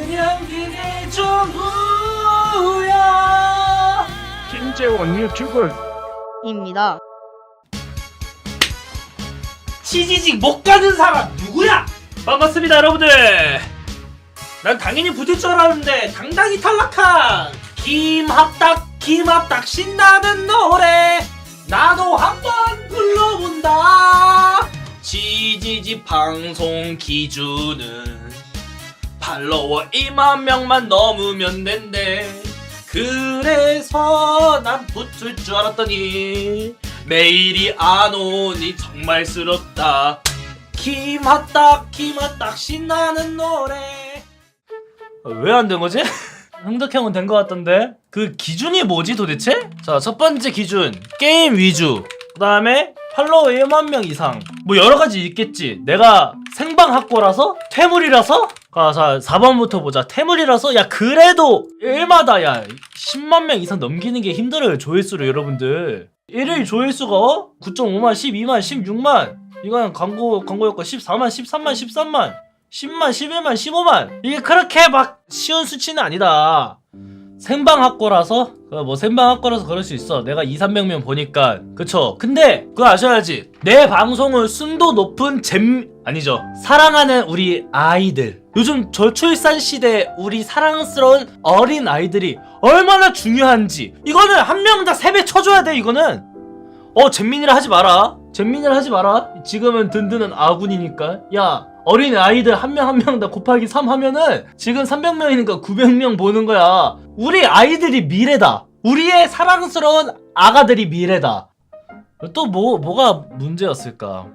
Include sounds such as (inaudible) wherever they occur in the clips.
그냥 그게 전부야 김재원 유튜브 입니다. 치지직 못 가는 사람 누구야? 반갑습니다 여러분들 난 당연히 붙을 줄 알았는데 당당히 탈락한 김합딱 김합딱 신나는 노래 나도 한번 불러본다 치지직 방송 기준은 팔로워 2만 명만 넘으면 된대. 그래서 난 붙을 줄 알았더니 메일이 안 오니 정말 스럽다. 김핫딱 김핫딱 신나는 노래. 왜 안 된 거지? (laughs) 흥덕형은 된 것 같던데. 그 기준이 뭐지 도대체? 자 첫 번째 기준. 게임 위주. 그 다음에 팔로워 1만 명 이상. 뭐 여러 가지 있겠지. 내가 생방 학고라서 퇴물이라서? 아, 자 4번부터 보자. 퇴물이라서 야 그래도 1마다 야 10만 명 이상 넘기는 게 힘들어요 조회수를 여러분들. 1일 조회수가 어? 9.5만 12만 16만. 이건 광고 광고 효과 14만 13만 13만. 10만 11만 15만. 이게 그렇게 막 쉬운 수치는 아니다. 생방 학고라서 어, 뭐 생방 학고라서 그럴 수 있어. 내가 2, 300명 보니까. 그쵸? 근데 그거 아셔야지. 내 방송을 순도 높은 잼 아니죠. 사랑하는 우리 아이들 요즘 저출산 시대 우리 사랑스러운 어린 아이들이 얼마나 중요한지 이거는 한 명 다 세 배 쳐줘야 돼 이거는. 어 잼민이라 하지 마라. 잼민이라 하지 마라. 지금은 든든한 아군이니까. 야 어린 아이들 한 명 한 명 다 곱하기 3 하면은 지금 300명이니까 900명 보는 거야. 우리 아이들이 미래다. 우리의 사랑스러운 아가들이 미래다. 또 뭐 뭐가 문제였을까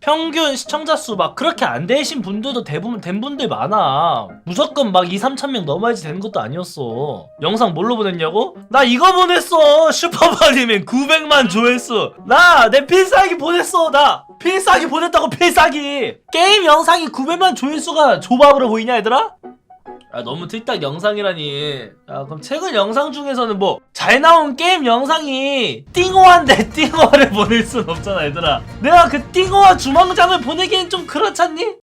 평균 시청자 수 막 그렇게 안 되신 분들도 대부분 된 분들 많아. 무조건 막 2, 3천 명 넘어야지 되는 것도 아니었어. 영상 뭘로 보냈냐고? 나 이거 보냈어. 슈퍼바니맨 900만 조회수. 나 내 필살기 보냈어. 나 필살기 보냈다고 필살기. 게임 영상이 900만 조회수가 조밥으로 보이냐 얘들아? 아 너무 틱탁 영상이라니 야 그럼 최근 영상 중에서는 뭐 잘 나온 게임 영상이 띵호한데 (laughs) 띵호를 보낼 순 없잖아 얘들아 내가 그 띵호와 주망장을 보내기엔 좀 그렇잖니?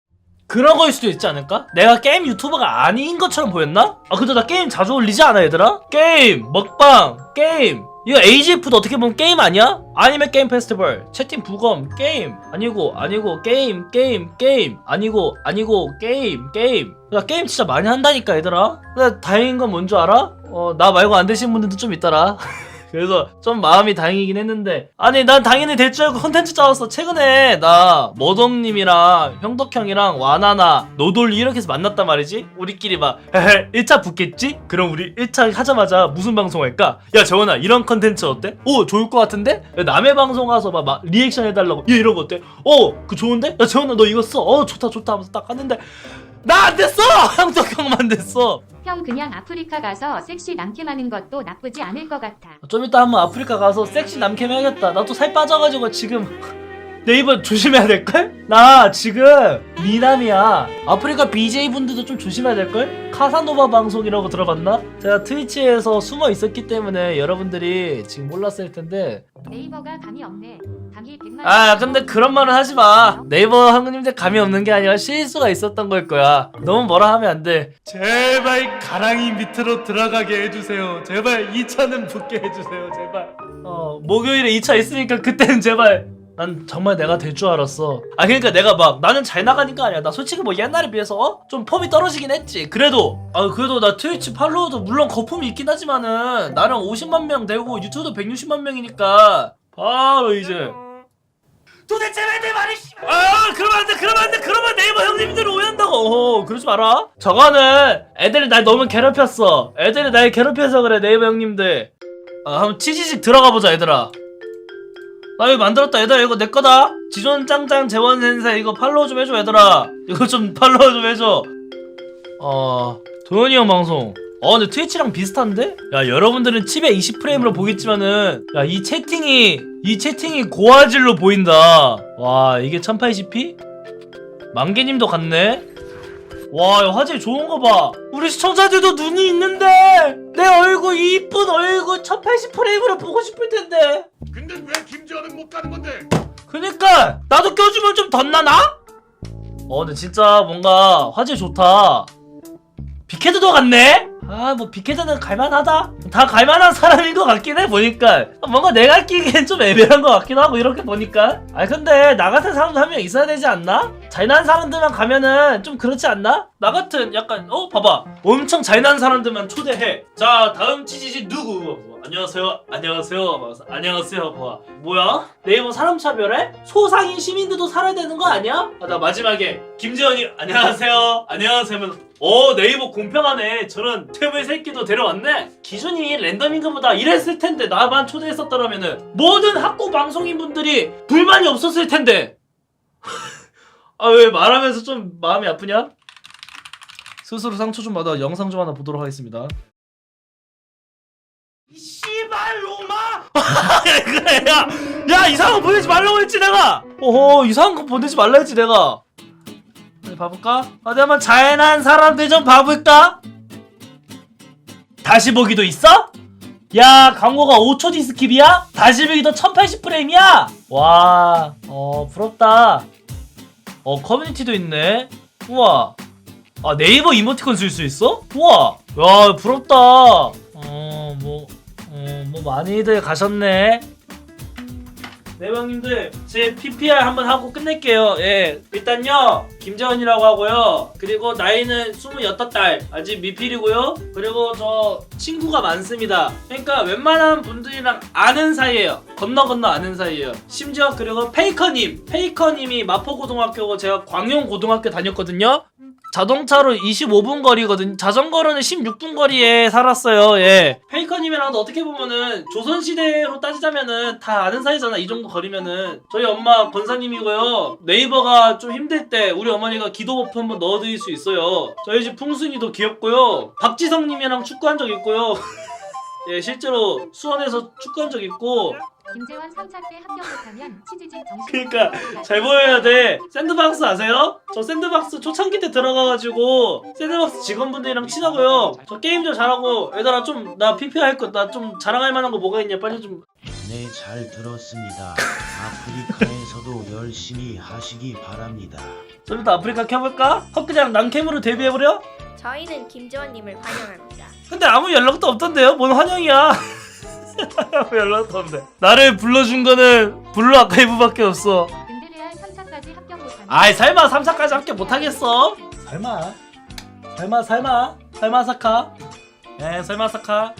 그런 거일 수도 있지 않을까? 내가 게임 유튜버가 아닌 것처럼 보였나? 아 근데 나 게임 자주 올리지 않아 얘들아? 게임 먹방 게임 이거 AGF도 어떻게 보면 게임 아니야? 아니면 게임 페스티벌. 채팅 부검 게임. 아니고 아니고 게임 게임 게임. 아니고 아니고 게임 게임. 나 게임 진짜 많이 한다니까 얘들아. 근데 다행인 건 뭔 줄 알아? 어 나 말고 안 되신 분들도 좀 있더라 (laughs) 그래서 좀 마음이 다행이긴 했는데 아니 난 당연히 될 줄 알고 컨텐츠 짜왔어 최근에 나 머덕님이랑 형덕형이랑 와나나 노돌리 이렇게 해서 만났단 말이지 우리끼리 막 헤헤 1차 붙겠지? 그럼 우리 1차 하자마자 무슨 방송 할까? 야 재원아 이런 컨텐츠 어때? 오 좋을 것 같은데? 야, 남의 방송 가서 막, 막 리액션 해달라고 얘 이런 거 어때? 어그 좋은데? 야 재원아 너 이거 써어 좋다 좋다 하면서 딱 하는데 나 안 됐어! (laughs) 형덕형만 됐어 형 그냥 아프리카 가서 섹시 남캠 하는 것도 나쁘지 않을 것 같아. 좀 이따 한번 아프리카 가서 섹시 남캠 해야겠다. 나 또 살 빠져가지고 지금 (laughs) 네이버 조심해야 될걸? 나 지금 미남이야. 아프리카 BJ 분들도 좀 조심해야 될걸? 카사노바 방송이라고 들어봤나? 제가 트위치에서 숨어 있었기 때문에 여러분들이 지금 몰랐을 텐데. 네이버가 감이 없네. 감이 100만. 아 근데 그런 말은 하지 마. 네이버 한국님들 감이 없는 게 아니라 실수가 있었던 걸 거야. 너무 뭐라 하면 안 돼. 제발 가랑이 밑으로 들어가게 해주세요. 제발 2차는 붙게 해주세요. 제발. 어 목요일에 2차 있으니까 그때는 제발. 난 정말 내가 될 줄 알았어. 아 그러니까 내가 막 나는 잘 나가니까 아니야. 나 솔직히 뭐 옛날에 비해서 어? 좀 폼이 떨어지긴 했지. 그래도 아 그래도 나 트위치 팔로워도 물론 거품이 있긴 하지만은 나랑 50만 명 되고 유튜브도 160만 명이니까 바로 이제 도대체 왜 내 말이 씨- 아 그러면 안돼 그러면 안돼 그러면 네이버 형님들 오해한다고. 어, 그러지 마라. 저거는 애들이 날 너무 괴롭혔어. 애들이 날 괴롭혀서 그래 네이버 형님들. 아 한번 치지직 들어가 보자 얘들아. 나 이거 만들었다 얘들아. 이거 내 거다. 지존 짱짱 재원 센세 이거 팔로우 좀 해줘 얘들아. 이거 좀 (laughs) 팔로우 좀 해줘. 어 도현이 형 방송. 어 근데 트위치랑 비슷한데? 야 여러분들은 칩에 20프레임으로 보겠지만은 야 이 채팅이 이 채팅이 고화질로 보인다. 와 이게 1080p? 만개님도 같네? 와 야, 화질 좋은 거봐. 우리 시청자들도 눈이 있는데! 내 얼굴 이쁜 얼굴 1080프레임으로 보고 싶을 텐데. 근데 왜 김재원은 못 가는 건데? 그니까 나도 껴주면 좀 덧나나? 어 근데 진짜 뭔가 화질 좋다 빅헤드도 같네? 아 뭐 빅헤드는 갈만하다 다 갈만한 사람인 것 같긴 해 보니까 뭔가 내가 끼기엔 좀 애매한 것 같기도 하고 이렇게 보니까 아니 근데 나 같은 사람도 한 명 있어야 되지 않나? 잘난 사람들만 가면은 좀 그렇지 않나? 나 같은 약간 어 봐봐 엄청 잘난 사람들만 초대해 자 다음 치지지 누구 뭐, 안녕하세요. 안녕하세요. 막 안녕하세요. 뭐 뭐야? 네이버 사람 차별해? 소상인 시민들도 살아야 되는 거 아니야? 아, 나 마지막에 김재원이 안녕하세요. 안녕하세요 어 네이버 공평하네. 저런 퇴물 새끼도 데려왔네. 기준이 랜덤인가 보다 이랬을 텐데 나만 초대했었더라면은 모든 학고 방송인 분들이 불만이 없었을 텐데. (laughs) 아 왜 말하면서 좀 마음이 아프냐? 스스로 상처 좀 받아 영상 좀 하나 보도록 하겠습니다 이 씨발 로마 (laughs) 그래 야 야 이상한 거 보내지 말라고 했지 내가 어허 이상한 거 보내지 말라 했지 내가 봐볼까? 어디 한번 잘난 사람들 좀 봐볼까? 다시 보기도 있어? 야 광고가 5초 디스킵이야? 다시 보기도 1080프레임이야? 와, 어 부럽다. 어 커뮤니티도 있네. 우와. 아 네이버 이모티콘 쓸 수 있어? 우와. 야 부럽다. 많이들 가셨네. 네 형님들 제 PPR 한번 하고 끝낼게요. 예, 일단요 김재원이라고 하고요. 그리고 나이는 28달 아직 미필이고요. 그리고 저 친구가 많습니다. 그러니까 웬만한 분들이랑 아는 사이예요. 건너 건너 아는 사이예요. 심지어 그리고 페이커님, 페이커님이 마포고등학교고 제가 광용고등학교 다녔거든요. 자동차로 25분 거리거든. 자전거로는 16분 거리에 살았어요. 예. 페이커님이랑도 어떻게 보면은 조선시대로 따지자면은 다 아는 사이잖아. 이 정도 거리면은. 저희 엄마 권사님이고요. 네이버가 좀 힘들 때 우리 어머니가 기도 버프 한번 넣어드릴 수 있어요. 저희 집 풍순이도 귀엽고요. 박지성님이랑 축구한 적 있고요. (laughs) 예, 실제로 수원에서 축구한 적 있고 김재원 3차 때 합격 못하면 치즈직 정신. 그러니까 잘 보여야 돼. 샌드박스 아세요? 저 샌드박스 초창기 때 들어가가지고 샌드박스 직원분들이랑 친하고요. 저 게임 좀 잘하고 얘들아 좀 나 PPR 할거나 좀 자랑할 만한 거 뭐가 있냐 빨리 좀. 네, 잘 들었습니다. 아프리카에서도 열심히 하시기 바랍니다. 좀 이따 아프리카 켜볼까? 헛그냥 난캠으로 데뷔해버려? 저희는 김지원님을 환영합니다. 근데 아무 연락도 없던데요? 뭔 환영이야? (laughs) 아무 연락도 없는데. 나를 불러준 거는 블루 아카이브밖에 없어. 근데 레알 3차까지 합격 못하면 아이 설마 3차까지 함께 못하겠어? 설마 설마 설마 설마 사카 예 설마 사카